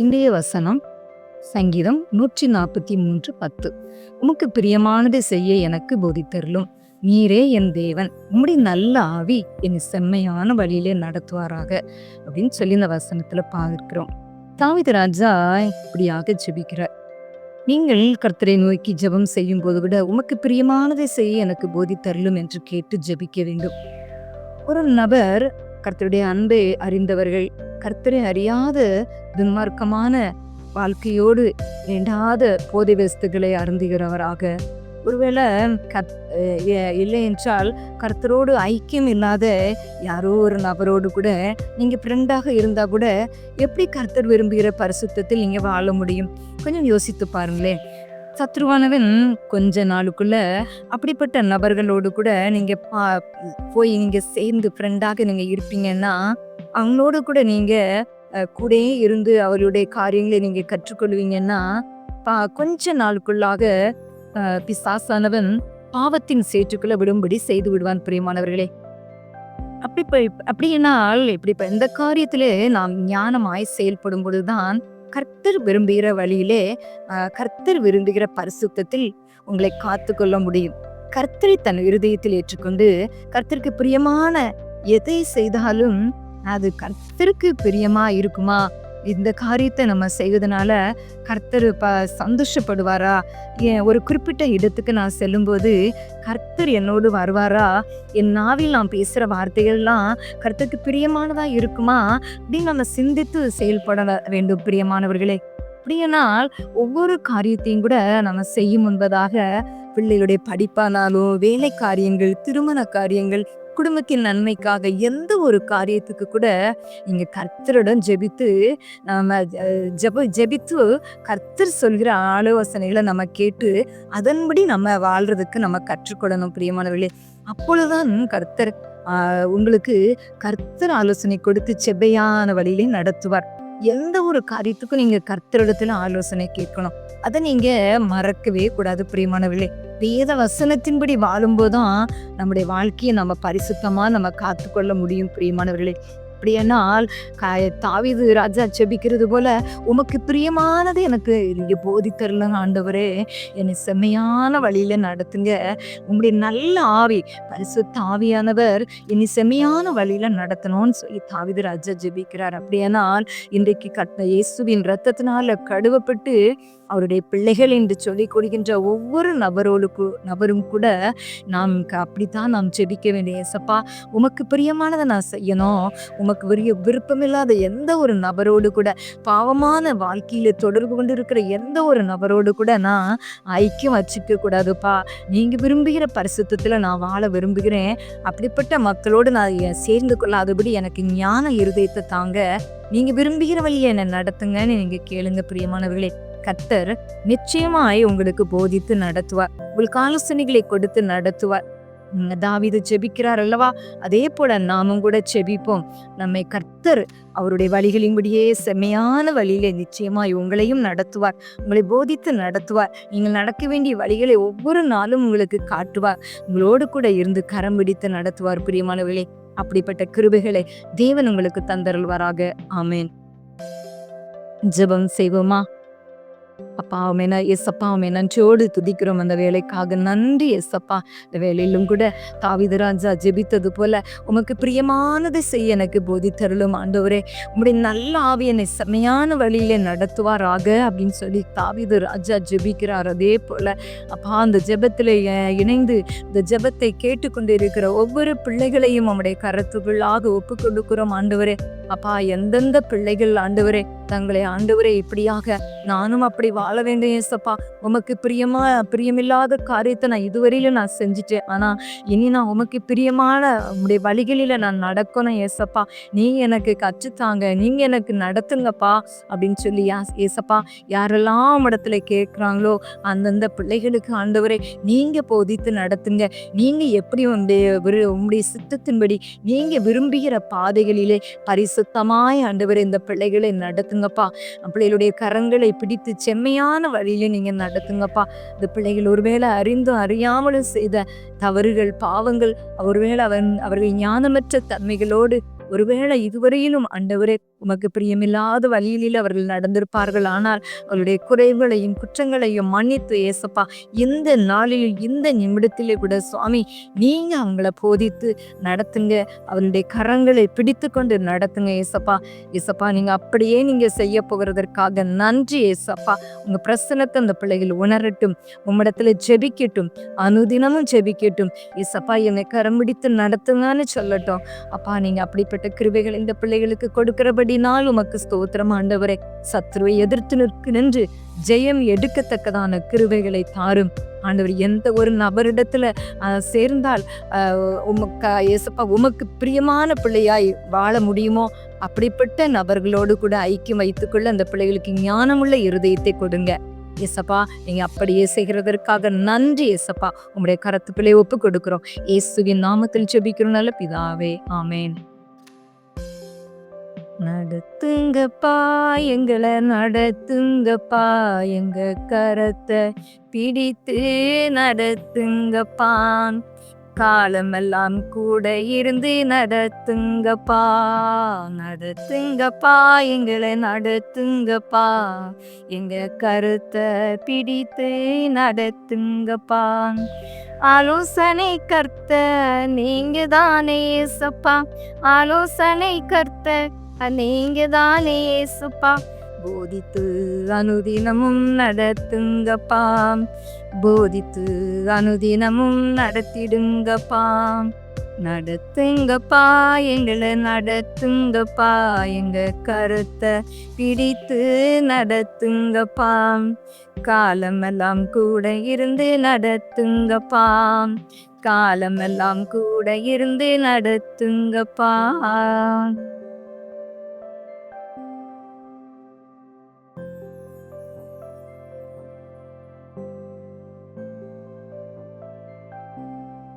இன்றைய வசனம் சங்கீதம் நூற்றி நாற்பத்தி மூன்று பத்து. உமக்கு பிரியமானதை செய்ய எனக்கு போதித்தருளும். நீரே என் தேவன். உம்முடைய நல்ல ஆவி என்னை செம்மையான வழியிலே நடத்துவாராக அப்படின்னு சொல்லி இந்த வசனத்துல பார்க்கிறோம். தாவித ராஜா இப்படியாக ஜெபிக்கிறார். நீங்கள் கர்த்தரை நோக்கி ஜெபம் செய்யும் போது விட உமக்கு பிரியமானதை செய்ய எனக்கு போதித்தருளும் என்று கேட்டு ஜெபிக்க வேண்டும். ஒரு நபர் கர்த்தருடைய அன்பை அறிந்தவர்கள் கர்த்தரை அறியாத துன்மார்க்கமான வாழ்க்கையோடு வேண்டாத போதை வஸ்துகளை அருந்துகிறவராக. ஒருவேளை கத் இல்லை என்றால் கர்த்தரோடு ஐக்கியம் இல்லாத யாரோ ஒரு நபரோடு கூட நீங்கள் ஃப்ரெண்டாக இருந்தால் கூட எப்படி கர்த்தர் விரும்புகிற பரிசுத்தத்தில் நீங்கள் வாழ முடியும்? கொஞ்சம் யோசித்து பாருங்களேன். சத்ருவானவன் கொஞ்ச நாளுக்குள்ள அப்படிப்பட்ட நபர்களோடு கூட நீங்கள் பா போய் நீங்கள் சேர்ந்து ஃப்ரெண்டாக நீங்கள் இருப்பீங்கன்னா அவங்களோட கூட நீங்க கூடயே இருந்து அவருடைய காரியங்களை நீங்க கற்றுக்கொள்வீங்கன்னா பா கொஞ்ச நாளுக்குள்ளாக பிசாசானவன் பாவத்தின் சேற்றுக்குள்ள விடும்படி செய்து விடுவான் பிரியமானவர்களே. அப்படி இப்ப- இப்படி இப்ப இந்த காரியத்திலே நாம் ஞானமாய் செயல்படும் பொழுதுதான் கர்த்தர் விரும்புகிற வழியிலே கர்த்தர் விரும்புகிற பரிசுத்தத்தில் உங்களை காத்து கொள்ள முடியும். கர்த்தரை தன் இருதயத்தில் ஏற்றுக்கொண்டு கர்த்தருக்கு பிரியமான எதை செய்தாலும் அது கர்த்தருக்கு பிரியமா இருக்குமா? இந்த காரியத்தை நம்ம செய்வதனால கர்த்தர் ப சந்தோஷப்படுவாரா? ஏன் ஒரு குறிப்பிட்ட இடத்துக்கு நான் செல்லும்போது கர்த்தர் என்னோடு வருவாரா? என் நாவில் நான் பேசுகிற வார்த்தைகள்லாம் கர்த்தருக்கு பிரியமானதாக இருக்குமா? அப்படின்னு நம்ம சிந்தித்து செயல்பட வேண்டும் பிரியமானவர்களே. அப்படியானால் ஒவ்வொரு காரியத்தையும் கூட நம்ம செய்யும் என்பதாக பிள்ளைகளுடைய படிப்பானாலும் வேலை காரியங்கள் திருமண காரியங்கள் குடும்பத்தின் நன்மைக்காக எந்த ஒரு காரியத்துக்கு கூட நீங்க கர்த்தருடன் ஜெபித்து நம்ம ஜெப ஜெபித்து கர்த்தர் சொல்கிற ஆலோசனைகளை நம்ம கேட்டு அதன்படி நம்ம வாழ்றதுக்கு நம்ம கற்றுக்கொள்ளணும் பிரியமானவர்களே. அப்பொழுதுதான் கர்த்தர் உங்களுக்கு கர்த்தர் ஆலோசனை கொடுத்து செபையான வழியிலே நடத்துவார். எந்த ஒரு காரியத்துக்கும் நீங்க கர்த்தரிடத்துல ஆலோசனை கேட்கணும். அதை நீங்க மறக்கவே கூடாது பிரியமானவர்களே. வேத வசனத்தின்படி வாழும்போதும் நம்முடைய வாழ்க்கையை நம்ம பரிசுத்தமாக நம்ம காத்துக்கொள்ள முடியும் பிரியமானவர்களே. அப்படியானால் தாவிது ராஜா செபிக்கிறது போல உமக்கு பிரியமானது எனக்கு நீங்க போதித்தரல ஆண்டவரே. என்னை செம்மையான வழியில நடத்துங்க. உங்களுடைய நல்ல ஆவி பரிசுத்த ஆவியானவர் என்னை செம்மையான வழியில நடத்தணும்னு சொல்லி தாவிது ராஜா ஜெபிக்கிறார். அப்படியானால் இன்றைக்கு கட்ட இயேசுவின் ரத்தத்தினால கடுவப்பட்டு அவருடைய பிள்ளைகள் என்று சொல்லி கொடுக்கின்ற ஒவ்வொரு நபரோளுக்கு நபரும் கூட நாம் க- அப்படித்தான் நாம் ஜெபிக்க வேண்டிய ஏசப்பா உமக்கு பிரியமானதை நான் செய்யணும். உமக்கு நமக்கு உரிய விருப்பமில்லாத எந்த ஒரு நபரோடு கூட பாவமான வாழ்க்கையில தொடர்பு கொண்டு இருக்கிற எந்த ஒரு நபரோடு கூட நான் ஐக்கியம் வச்சுக்க கூடாதுப்பா. நீங்க விரும்புகிற பரிசுத்தத்தில் நான் வாழ விரும்புகிறேன். அப்படிப்பட்ட மக்களோடு நான் சேர்ந்து கொள்ளாதபடி எனக்கு ஞான இருதயத்தை தாங்க. நீங்க விரும்புகிற வழியை என்னை நடத்துங்கன்னு நீங்க கேளுங்க பிரியமானவர்களே. கத்தர் நிச்சயமாய் உங்களுக்கு போதித்து நடத்துவார். உங்களுக்கு ஆலோசனைகளை கொடுத்து நடத்துவார். தாவிது ஜெபிக்கிறார் அல்லவா? அதே போல நாமும் கூட ஜெபிப்போம். நம்மை கர்த்தர் அவருடைய வழிகளின்படியே செம்மையான வழியிலே நிச்சயமாய் உங்களையும் நடத்துவார். உங்களை போதித்து நடத்துவார். நீங்கள் நடக்க வேண்டிய வழிகளை ஒவ்வொரு நாளும் உங்களுக்கு காட்டுவார். உங்களோடு கூட இருந்து கரம் பிடித்து நடத்துவார் பிரியமானவர்களே. அப்படிப்பட்ட கிருபைகளை தேவன் உங்களுக்கு தந்தருள்வாராக. ஆமேன். ஜெபம் செய்வோமா? அப்பா மேனா எஸ்அப்பா உமை நன்றியோடு துதிக்கிறோம் அந்த வேலைக்காக. நன்றி எஸ்அப்பா இந்த வேலையிலும் கூட தாவிதராஜா ஜெபித்தது போல உமக்கு பிரியமானதை செய்ய எனக்கு போதித்தருளும் ஆண்டவரே. உங்களுடைய நல்ல ஆவி என்னை செம்மையான வழியிலே நடத்துவாராக அப்படின்னு சொல்லி தாவிது ராஜா ஜெபிக்கிறார். அதே போல அப்பா அந்த ஜெபத்தில் இணைந்து இந்த ஜெபத்தை கேட்டுக்கொண்டு இருக்கிற ஒவ்வொரு பிள்ளைகளையும் உம்முடைய கரத்துக்குள்ளாக ஒப்பு கொடுக்கிறோம் ஆண்டவரே. அப்பா எந்தெந்த பிள்ளைகள் ஆண்டவரே தங்களை ஆண்டவரே இப்படியாக நானும் அப்படி வாழ வேண்டும் ஏசப்பா. உமக்கு பிரியமா பிரியமில்லாத காரியத்தை நான் இதுவரையில நான் செஞ்சுட்டேன். ஆனால் இனி நான் உமக்கு பிரியமான உடைய வழிகளில நான் நடக்கணும் ஏசப்பா. நீ எனக்கு கற்றுத்தாங்க நீங்க எனக்கு நடத்துங்கப்பா அப்படின்னு சொல்லி யா- ஏசப்பா யாரெல்லாம் இடத்துல கேட்குறாங்களோ அந்தந்த பிள்ளைகளுக்கு ஆண்டவரே நீங்கள் போதித்து நடத்துங்க. நீங்கள் எப்படி உங்களுடைய விரு உங்களுடைய சித்தத்தின்படி நீங்கள் விரும்புகிற பாதைகளிலே பரிசு பரிசுத்தமாய் ஆண்டவர் இந்த பிள்ளைகளை நடத்துங்கப்பா. பிள்ளைகளுடைய கரங்களை பிடித்து செம்மையான வழியில நீங்க நடத்துங்கப்பா. இந்த பிள்ளைகள் ஒருவேளை அறிந்தும் அறியாமலும் செய்த தவறுகள் பாவங்கள் ஒருவேளை அவன் அவர்கள் ஞானமற்ற தன்மைகளோடு ஒருவேளை இதுவரையிலும் ஆண்டவரே உமக்கு பிரியமில்லாத வழியில் அவர்கள் நடந்திருப்பார்கள். ஆனால் அவருடைய குறைகளையும் குற்றங்களையும் மன்னித்து ஏசப்பா இந்த நாளில் இந்த நிமிடத்திலே கூட சுவாமி நீங்க அவங்கள போதித்து நடத்துங்க. அவருடைய கரங்களை பிடித்து கொண்டு நடத்துங்க ஏசப்பா. ஏசப்பா நீங்க அப்படியே நீங்க செய்ய போகிறதற்காக நன்றி ஏசப்பா. உங்க பிரசனத்தை அந்த பிள்ளைகள் உணரட்டும். உம்மிடத்துல ஜெபிக்கட்டும். அனுதினமும் ஜெபிக்கட்டும். ஏசப்பா என்னை கரம் பிடித்து நடத்துங்கன்னு சொல்லட்டும். அப்பா நீங்க அப்படிப்பட்ட கிருபைகள் இந்த பிள்ளைகளுக்கு கொடுக்கிறபடினால் உமக்கு ஸ்தோத்திரம் ஆண்டவரே. சத்ருவை எதிர்த்து நிற்கு நின்று ஜெயம் எடுக்கத்தக்கதான கிருபைகளை தாரும். ஆண்டவர் எந்த ஒரு நபரிடத்துல சேர்ந்தால் உமக்கா உமக்கு ஏசப்பா உமக்கு பிரியமான பிள்ளையாய் வாழ முடியுமோ? அப்படிப்பட்ட நபர்களோடு கூட ஐக்கியம் வைத்துக்கொள்ள அந்த பிள்ளைகளுக்கு ஞானமுள்ள இருதயத்தை கொடுங்க. ஏசப்பா நீங்க அப்படியே செய்கிறதற்காக நன்றி ஏசப்பா உங்களுடைய கரத்துக்களை ஒப்பு கொடுக்கிறோம். இயேசுவின் நாமத்தில் ஜெபிக்கிறோம். நல்ல பிதாவே. ஆமேன். நடத்துங்கப்பா எங்களை நடத்துங்கப்பா எங்க கரத்தை பிடித்து நடத்துங்கப்பான் காலமெல்லாம் கூட இருந்து நடத்துங்கப்பா நடத்துங்கப்பா எங்களை நடத்துங்கப்பா. எங்க கருத்தை பிடித்து நடத்துங்கப்பா. ஆலோசனை கர்த்த நீங்க தானே சப்பா ஆலோசனை கர்த்த நீங்க தானே ஏசப்பா போதித்து அனுதினமும் நடத்துங்கப்பா. போதித்து அனுதினமும் நடத்திடுங்கப்பா. நடத்துங்கப்பா எங்களை நடத்துங்கப்பா. எங்க கருத்தை பிடித்து நடத்துங்கப்பா. காலமெல்லாம் கூட இருந்து நடத்துங்கப்பா. காலமெல்லாம் கூட இருந்து நடத்துங்கப்பா.